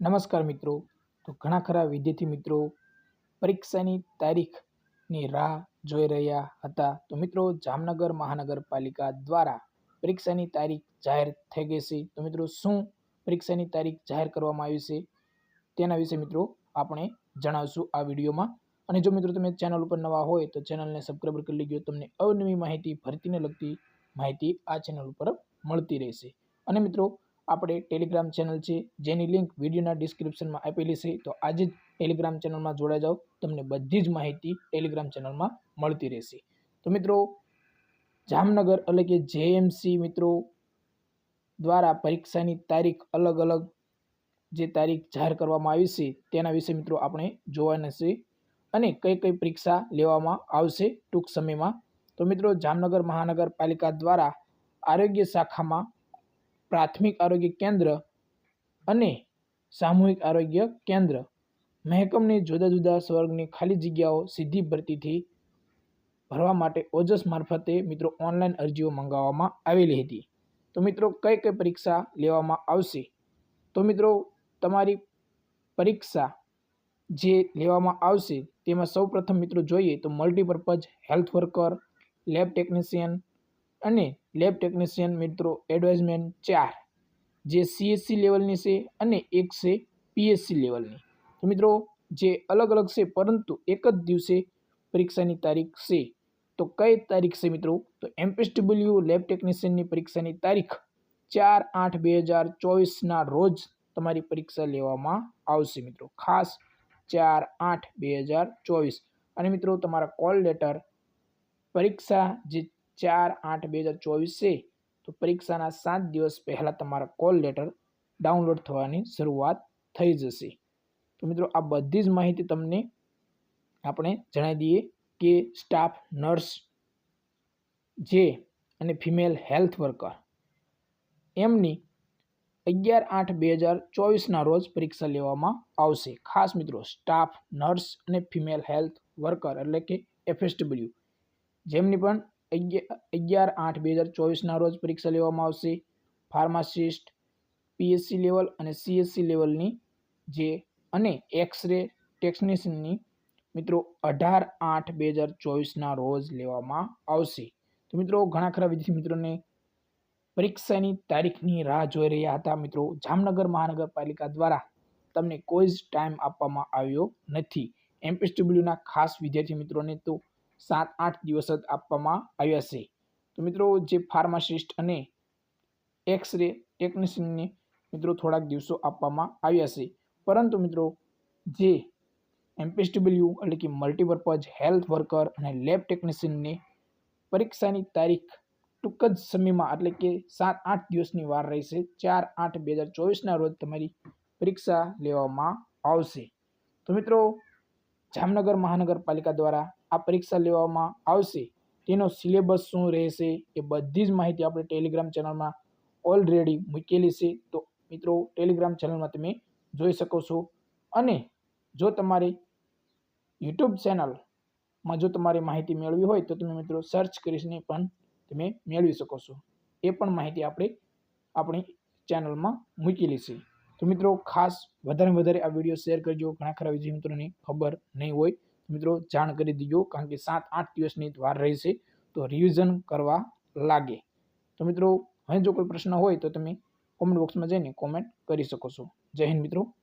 નમસ્કાર મિત્રો. તો ઘણા ખરા વિદ્યાર્થી મિત્રો, પરીક્ષાની તારીખની રાહ જોઈ રહ્યા હતા. તો મિત્રો, જામનગર મહાનગરપાલિકા દ્વારા પરીક્ષાની તારીખ જાહેર થઈ ગઈ છે. તો મિત્રો, શું પરીક્ષાની તારીખ જાહેર કરવામાં આવી છે? તેના વિશે મિત્રો આપણે જણાવશું આ વિડીયોમાં. અને જો મિત્રો તમે ચેનલ ઉપર નવા હોય, તો ચેનલને સબસ્ક્રાઈબ કરી લેજો. તમને અવનવી માહિતી, ભરતીને લગતી માહિતી આ ચેનલ ઉપર મળતી રહેશે. અને મિત્રો આપણે ટેલિગ્રામ ચેનલ છે, જેની લિંક વિડીયોના ડિસ્ક્રિપ્શનમાં આપેલી છે, તો આજે જ ટેલિગ્રામ ચેનલમાં જોડાઈ જાઓ, તમને બધી જ માહિતી ટેલિગ્રામ ચેનલમાં મળતી રહેશે. તો મિત્રો, જામનગર એટલે કે જેએમસી મિત્રો દ્વારા પરીક્ષાની તારીખ અલગ અલગ જે તારીખ જાહેર કરવામાં આવી છે, તેના વિશે મિત્રો આપણે જોવાના છે અને કઈ કઈ પરીક્ષા લેવામાં આવશે ટૂંક સમયમાં. તો મિત્રો, જામનગર મહાનગરપાલિકા દ્વારા આરોગ્ય શાખામાં પ્રાથમિક આરોગ્ય કેન્દ્ર અને સામૂહિક આરોગ્ય કેન્દ્ર. મહેકમની જુદા જુદા સ્વર્ગની ખાલી જગ્યાઓ સીધી ભરતીથી ભરવા માટે ઓજસ મારફતે મિત્રો ઓનલાઈન અરજીઓ મંગાવવામાં આવેલી હતી. તો મિત્રો કઈ કઈ પરીક્ષા લેવામાં આવશે? તો મિત્રો તમારી પરીક્ષા જે લેવામાં આવશે તેમાં સૌપ્રથમ મિત્રો જોઈએ તો multipurpose health worker lab technician અને લેબ ટેકનિશિયન મિત્રો એડવાઇઝમેન્ટ ચાર. જે સીએસસી લેવલની છે અને એક છે પીએસસી લેવલની તો મિત્રો, જે અલગ અલગ છે, પરંતુ એક જ દિવસે પરીક્ષાની તારીખ છે. તો કઈ તારીખ છે મિત્રો? તો એમપીએસડબલ્યુ લેબ ટેકનિશિયનની પરીક્ષાની તારીખ ચાર આઠ બે હજાર ચોવીસના રોજ તમારી પરીક્ષા લેવામાં આવશે મિત્રો. ખાસ ચાર આઠ બે હજાર ચોવીસ. અને મિત્રો, તમારા કોલ લેટર પરીક્ષા જે ચાર આઠ બે હજાર ચોવીસ, તો પરીક્ષાના સાત દિવસ પહેલાં તમારા કોલ લેટર ડાઉનલોડ થવાની શરૂઆત થઈ જશે. તો મિત્રો, આ બધી જ માહિતી તમને આપણે જણાવી દઈએ કે સ્ટાફ નર્સ જે અને ફિમેલ હેલ્થ વર્કર, એમની અગિયાર આઠ બે હજાર ચોવીસના રોજ પરીક્ષા લેવામાં આવશે. ખાસ મિત્રો, સ્ટાફ નર્સ અને ફિમેલ હેલ્થ વર્કર એટલે કે એફએસડબલ્યુ જેમની પણ અગિયાર આઠ બે હજાર ચોવીસના રોજ પરીક્ષા લેવામાં આવશે. ફાર્માસિસ્ટ પીએસસી લેવલ અને સીએસસી લેવલની જે અને એક્સ રે ટેકનિશિયનની મિત્રો અઢાર આઠ બે હજાર ચોવીસના રોજ લેવામાં આવશે. તો મિત્રો ઘણા ખરા વિદ્યાર્થી મિત્રોને પરીક્ષાની તારીખની રાહ જોઈ રહ્યા હતા. મિત્રો જામનગર મહાનગરપાલિકા દ્વારા તમને કોઈ જ ટાઈમ આપવામાં આવ્યો નથી. એમપીએસડબલ્યુના ખાસ વિદ્યાર્થી મિત્રોને તો સાત આઠ દિવસ જ આપવામાં આવ્યા છે. તો મિત્રો, જે ફાર્માસિસ્ટ અને એક્સ રે ટેકનિશિયનને મિત્રો થોડાક દિવસો આપવામાં આવ્યા છે. પરંતુ મિત્રો, જે એમપીએસડબલ્યુ એટલે કે મલ્ટીપર્પઝ હેલ્થ વર્કર અને લેબ ટેકનિશિયનને પરીક્ષાની તારીખ ટૂંક જ સમયમાં, એટલે કે સાત આઠ દિવસની વાર રહેશે ચાર આઠ બે હજાર ચોવીસના રોજ તમારી પરીક્ષા લેવામાં આવશે. તો મિત્રો, જામનગર મહાનગરપાલિકા દ્વારા આ પરીક્ષા લેવામાં આવશે. તેનો સિલેબસ શું રહેશે એ બધી જ માહિતી આપણે ટેલિગ્રામ ચેનલમાં ઓલરેડી મૂકેલી છે. તો મિત્રો, ટેલિગ્રામ ચેનલમાં તમે જોઈ શકો છો. અને જો તમારી યુટ્યુબ ચેનલમાં જો તમારે માહિતી મેળવી હોય તો તમે મિત્રો સર્ચ કરીને પણ તમે મેળવી શકો છો. એ પણ માહિતી આપણે, આપણી ચેનલમાં મૂકેલી છે. તો મિત્રો, ખાસ વધારે વધારે આ વીડિયો શેર કરજો. ઘણા ખરા વિજય મિત્રોને ખબર નહીં હોય મિત્રો, જાણ કરી દીજો, કારણ કે સાત, આઠ દિવસની વાર રહેશે, તો રિવિઝન કરવા લાગે. તો મિત્રો, હવે જો કોઈ પ્રશ્ન હોય, તો તમે કોમેન્ટ બોક્સમાં જઈને કોમેન્ટ કરી શકો છો. જય હિન્દ મિત્રો.